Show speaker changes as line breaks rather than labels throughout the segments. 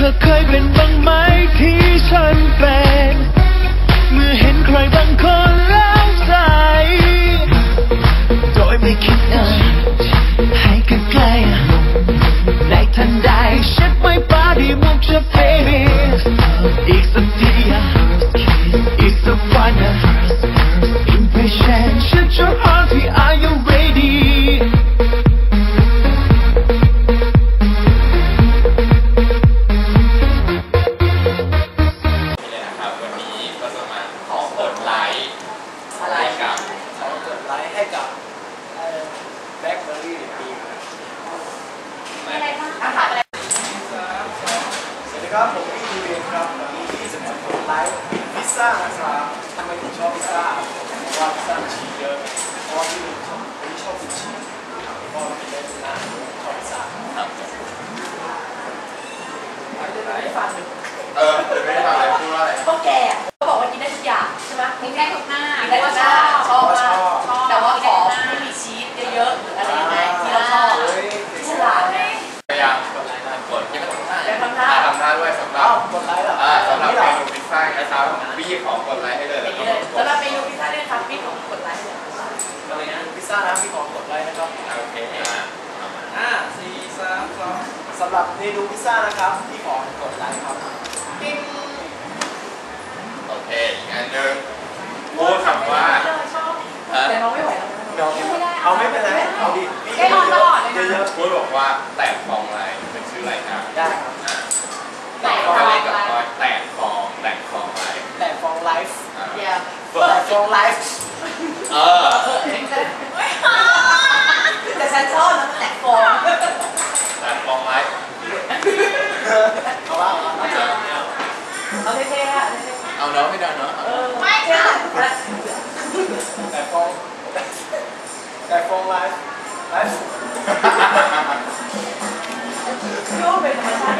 ธอเคยเป็นบ้างไหมที่ฉันเป็น เมื่อเห็นใครบางคนแล้วใจ โดยไม่คิดอะไรให้ใกล้ๆในทันใดฉัน
สวัสดีครับ ผมพี่ดีเวนครับวันนี้ที่จะมากดไลค์พิซซ่านะครับทำไมถึงชอบพิซซ่าเพราะว่าพิซซ่าชีสเยอะเพราะว่าพี่ชอบพี่ชอบกินชีสเพราะว่าพี่เล่นร้านชอบพิซซ่า
ครับ
ไม่ฟังเลย
เออไม่ได้ฟังเลยพูดว่าอะไร
พวกแกเขาบอกว่ากินได้ทุกอย่างใช่ไหม
กินได้ทุกหน้า
นะ
ครับพี่ขอกดไลค์ให้เลย
อ
แล้ว
ย่าง
ก็
นี้เลย
กด
สำหรับเมนูพิซซ่าเนี่ยครับพี่ของกดไลค์เลย
อะไรนะพิซซ่านะพี่ขอกดไลค์นะครับ
โอเคอะเอามา
ห้าสี่สามสองสำหรับเมนูพิซซ่านะครับพี่ขอกดไลค์ครับปิ๊ง
โอเคอีกอันหนึ่งพูดคำว่า
ชอบ
ฮะ
แต่น้องไม่ไหวแล้วนะ
เอาไม่เป็นไรเอาดิพี่
ได้ออนตลอดเลยนะ
เยอะ
พูดบอกว่าแตกฟองอะไรเป็นชื่อรายการ
ๆได้ครับ
อะ
แตกฟ
ก็
อง
เล่นกับคอยแตก งไล
ฟ์
เอ
อ
แต่ฉันชอบนะแตกฟอง
แตกฟองไลฟ์
เอาว่าเอาว่า
เอาเท่ๆอะ
เอาเนาะไม่เนาะเนาะ
เออไม่ใช่
แต่ฟองแต่ฟองไลฟ์ไลฟ์
โยกเป็นธรรมชาติ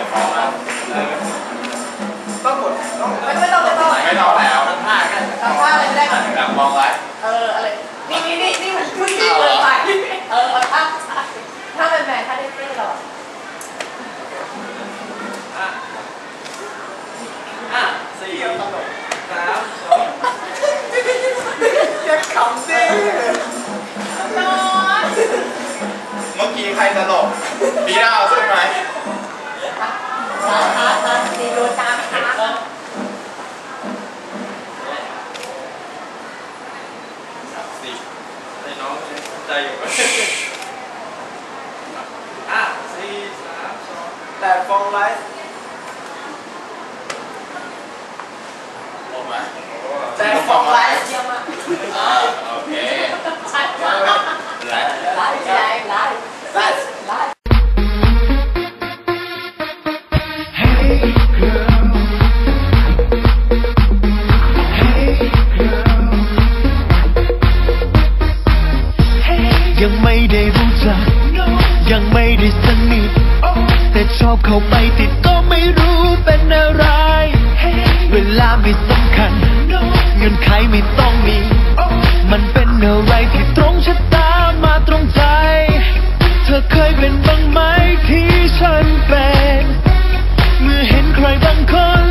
ม่ได้ก่อน
แตกฟองไลฟ์
เอออะไรนี่นี่นี่นี่มันขึ้นที่เลยไปเออเอาท่าถ้าเป็นแฟนถ้าได้เต้เราอะ
อะอะสี่สามสองอย่าขำดิ
นอน
เมื่อกี้ใครตลกพี่ดาวใช่ไหม
ตาตาตาดีโดนตามตา
สามสี่
ไอ้น้องใจอยู่อะสี่สามสองแต่ฟองไลฟ์
ลงมา
แต่ฟองไลฟ์
เยี่ยมมาก
อบเข้าไปติด
ก็ไม่
รู้เป็
นอะไร
เวลา
ไม่
สำคัญ เงินใครไม่ต้องมี มันเป็นอะไรที่ตรงชะตามาตรงใจ เธอเคยเป็นบ้างไหมที่ฉันเป็น เมื่อเห็นใครบางคน